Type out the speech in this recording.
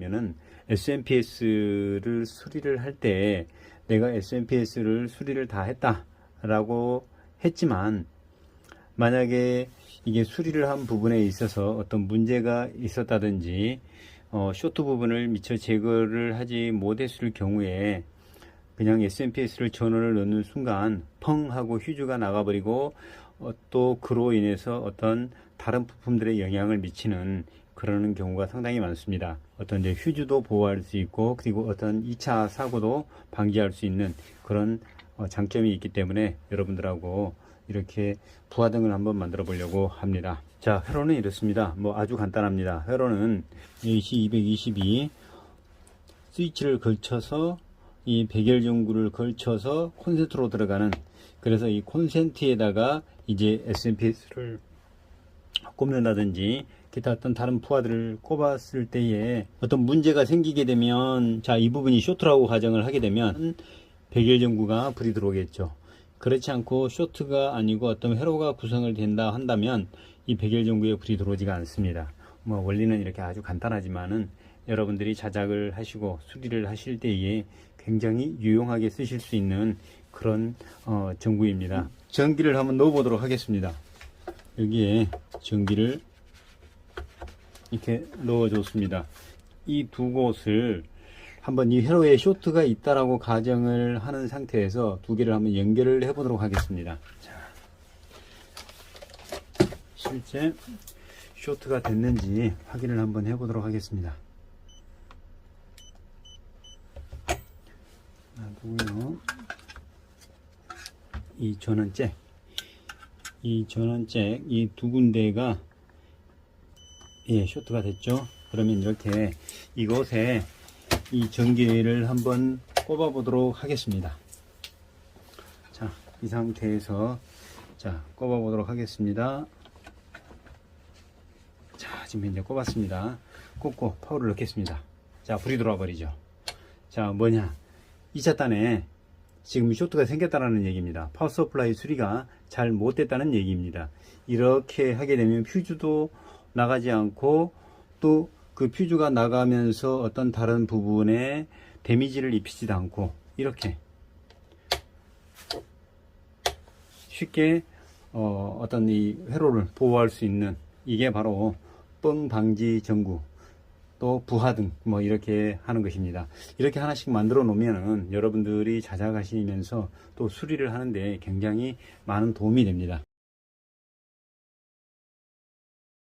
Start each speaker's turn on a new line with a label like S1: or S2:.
S1: 면은 SMPS를 수리를 할 때 내가 SMPS를 수리를 다 했다라고 했지만 만약에 이게 수리를 한 부분에 있어서 어떤 문제가 있었다든지 어, 쇼트 부분을 미처 제거를 하지 못했을 경우에 그냥 SMPS를 전원을 넣는 순간 펑 하고 휴즈가 나가버리고 어, 또 그로 인해서 어떤 다른 부품들에 영향을 미치는 그러는 경우가 상당히 많습니다. 어떤 이제 휴즈도 보호할 수 있고 그리고 어떤 2차 사고도 방지할 수 있는 그런 어, 장점이 있기 때문에 여러분들하고 이렇게 부하등을 한번 만들어 보려고 합니다. 자, 회로는 이렇습니다. 뭐 아주 간단합니다. 회로는 AC222 스위치를 걸쳐서 이 백열 전구를 걸쳐서 콘센트로 들어가는 그래서 이 콘센트에다가 이제 SMPS를 꼽는다든지 기타 어떤 다른 푸아들을 꼽았을 때에 어떤 문제가 생기게 되면 자 이 부분이 쇼트라고 가정을 하게 되면 백열 전구가 불이 들어오겠죠. 그렇지 않고 쇼트가 아니고 어떤 회로가 구성을 된다 한다면 이 백열 전구에 불이 들어오지가 않습니다. 뭐 원리는 이렇게 아주 간단하지만은 여러분들이 자작을 하시고 수리를 하실 때에 굉장히 유용하게 쓰실 수 있는 그런 어, 전구입니다. 전기를 한번 넣어 보도록 하겠습니다. 여기에 전기를 이렇게 넣어 줬습니다. 이 두 곳을 한번 이 회로에 쇼트가 있다라고 가정을 하는 상태에서 두 개를 한번 연결을 해 보도록 하겠습니다. 자, 실제 쇼트가 됐는지 확인을 한번 해 보도록 하겠습니다. 이 전원잭, 이 전원잭, 이 두 군데가 예, 쇼트가 됐죠. 그러면 이렇게 이곳에 이 전기를 한번 꼽아 보도록 하겠습니다. 자, 이 상태에서 자, 꼽아 보도록 하겠습니다. 자, 지금 이제 꼽았습니다. 꼽고 파워를 넣겠습니다. 자, 불이 들어와 버리죠. 자, 뭐냐? 2차 단에 지금 쇼트가 생겼다는 얘기입니다. 파워 서플라이 수리가 잘 못됐다는 얘기입니다. 이렇게 하게 되면 퓨즈도 나가지 않고 또 그 퓨즈가 나가면서 어떤 다른 부분에 데미지를 입히지도 않고 이렇게 쉽게 어, 어떤 이 회로를 보호할 수 있는 이게 바로 뻥 방지 전구 또 부하 등 뭐 이렇게 하는 것입니다. 이렇게 하나씩 만들어 놓으면은 여러분들이 자작하시면서 또 수리를 하는데 굉장히 많은 도움이 됩니다.